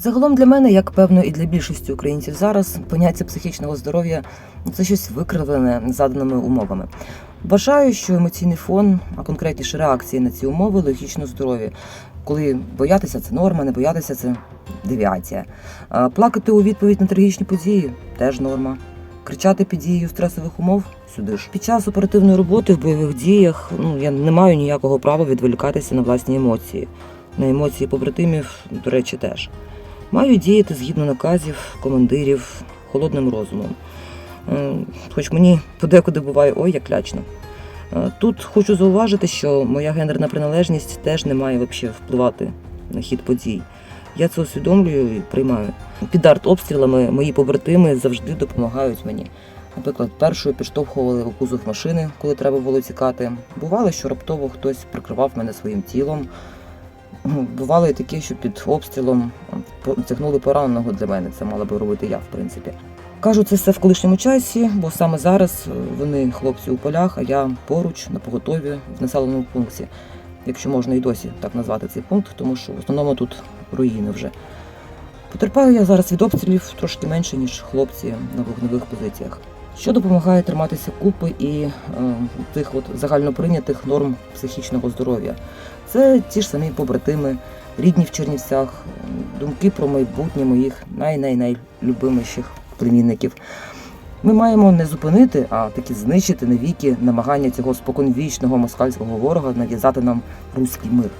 Загалом для мене, як певно, і для більшості українців зараз, поняття психічного здоров'я це щось викривлене заданими умовами. Вважаю, що емоційний фон, а конкретніше реакції на ці умови логічно здорові. Коли боятися це норма, не боятися це девіація. Плакати у відповідь на трагічні події теж норма. Кричати під дією стресових умов сюди ж. Під час оперативної роботи в бойових діях ну я не маю ніякого права відволікатися на власні емоції. На емоції побратимів, до речі, теж. Маю діяти згідно наказів, командирів, холодним розумом. Е, Хоч мені подекуди буває ой, як лячно. Е, Тут хочу зауважити, що моя гендерна приналежність теж не має взагалі впливати на хід подій. Я це усвідомлюю і приймаю. Під артобстрілами мої побратими завжди допомагають мені. Наприклад, першою підштовхували у кузов машини, коли треба було тікати. Бувало, що раптово хтось прикривав мене своїм тілом. Ну, Бувало і таке, що під обстрілом тягнули пораненого для мене. Це мала би робити я, в принципі. Кажу це все в колишньому часі, бо саме зараз е, вони хлопці у полях, а я поруч на поготові в населеному пункті, якщо можна і досі так назвати цей пункт, тому що в основному тут руїни вже. Потерпаю я зараз від обстрілів трошки менше, ніж хлопці на вогневих позиціях. Що допомагає триматися купи і е, тих от загальноприйнятих норм психічного здоров'я. Це ті ж самі побратими, рідні в Чернівцях, думки про майбутнє моїх най-най-найлюбиміших племінників. Ми маємо не зупинити, а таки знищити навіки намагання цього споконвічного москальського ворога нав'язати нам руський мир.